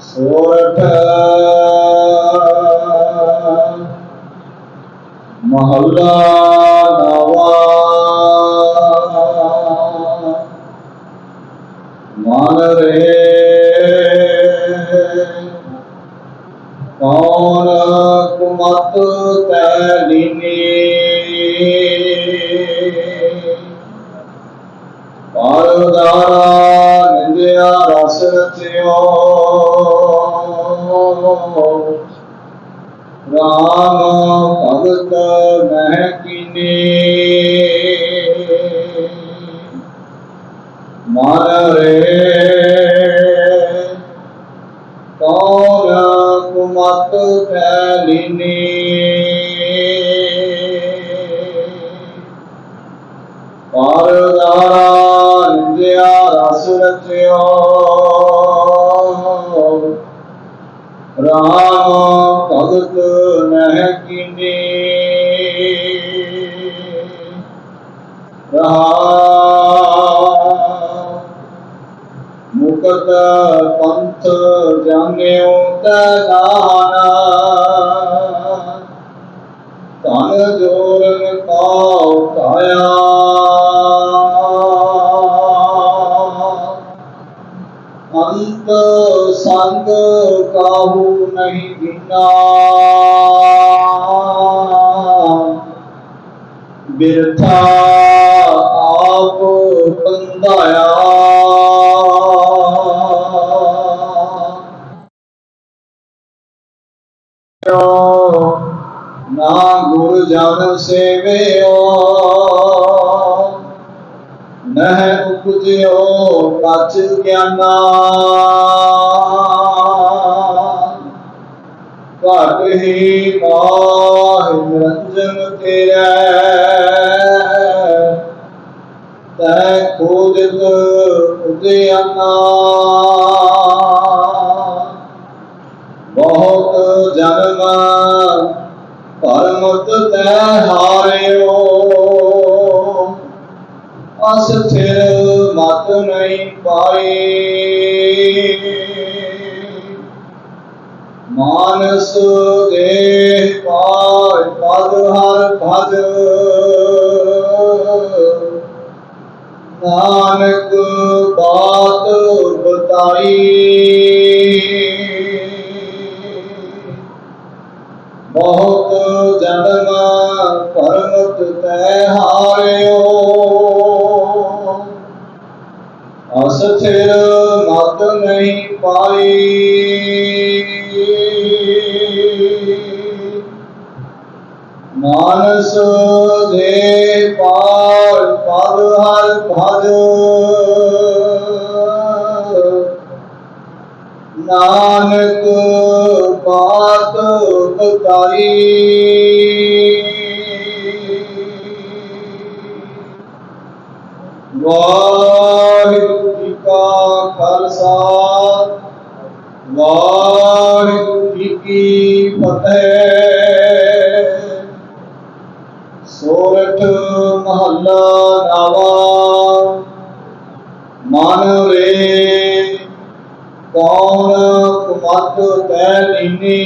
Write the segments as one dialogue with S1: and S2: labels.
S1: ਸੋਰਠ ਮਹੱਲਾ ਨਵਾ। ਮਨ ਰੇ ਕੌਣ ਕੁਮਤ ਤੈ ਲੀਨੀ ਪਾਰਦਾਰਾ ਨਿੰਦਿਆ ਰਸ ਰਚਿਓ ਰਾਮ ਭਗਤ ਮਹਿ ਕੀਨੀ ਮਨ ਰੇ ਕੌਣ ਕੁਮਤ ਤੈ ਲੀਨੀ ਪਰਦਾਰਾ ਨਿੰਦਿਆ ਰਸ ਰਚਿਓ ਰਾਮ ਭਗਤ ਨਹਿ ਕੀਨੀ। ਰਹਾ ਮੁਕਤ ਪੰਥ ਜਾਣਿਓ ਤੈ ਨਾਨਾ ਧਨ ਜੋਰਨ ਪਾਉ ਕਾਇਆ ਅੰਤ ਸੰਗ ਕਾਹੂ ਨਹੀਂ ਦਿਨਾ ਬਿਰਥਾ ਆਪ ਬੰਧਾਇਆ। ਨਾ ਗੁਰ ਜਨ ਸੇਵਿਓ ਨਹਿ ਪੁਜਿਓ ਕਛ ਗਿਆਨਾ। ਘਟ ਹੀ ਮਾਹ ਨਿਰੰਜਨ ਤੇਰੇ। ਤੈ ਖੋਜਤ ਉਦਿਆਨਾ ਬਹੁਤ ਜਨਮ ਪਰਮਤ ਤੈ ਹਾਰਿਓ। ਅਸ ਥਿਰ ਨਹੀਂ ਪਾਈ ਮਾਨਸ ਦੇਹ ਪਾਇ ਪਦ ਹਰ ਭਜ ਨਾਨਕ ਬਾਤ ਬਤਾਈ ਬਹੁਤ ਜਨਮ ਪਰਮਤ ਤੈ ਹਾਰਿਓ। ਅਸਥਿਰ ਮਤ ਨਹੀਂ ਪਾਈ ਮਾਨਸ ਦੇ ਪਾਰ ਪਦ ਹਰ ਭਜ। ਨਾਨਕ ਬਾਤ ਬਤਾਈ ਵਾਹਿਗੁਰੂ। ਕਾ ਖਾਲਸਾ। ਵਾਹਿਗੁਰੂ ਜੀ ਕੀ ਫਤਿਹ। ਸੋਰਠ ਮਹੱਲਾ ਨਾਵਾ ਮਨ ਰੇ ਕੌਣ ਕੁਮਤ ਤੈ ਲੀਨੀ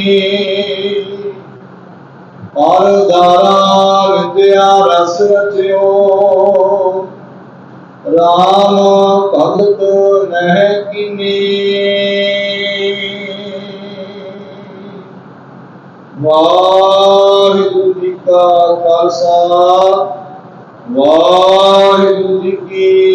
S1: ਪਰ ਦਾਰਾ ਵਿਦਿਆ ਰਸ ਰਚਿਓ। ਰਾਮ ਭਗਤ ਨਹਿ ਕੀਨੀ ਵਾਹਿਗੁਰੂ ਜੀ ਕਾ ਖਾਲਸਾ ਵਾਹਿਗੁਰੂ ਜੀ ਕੀ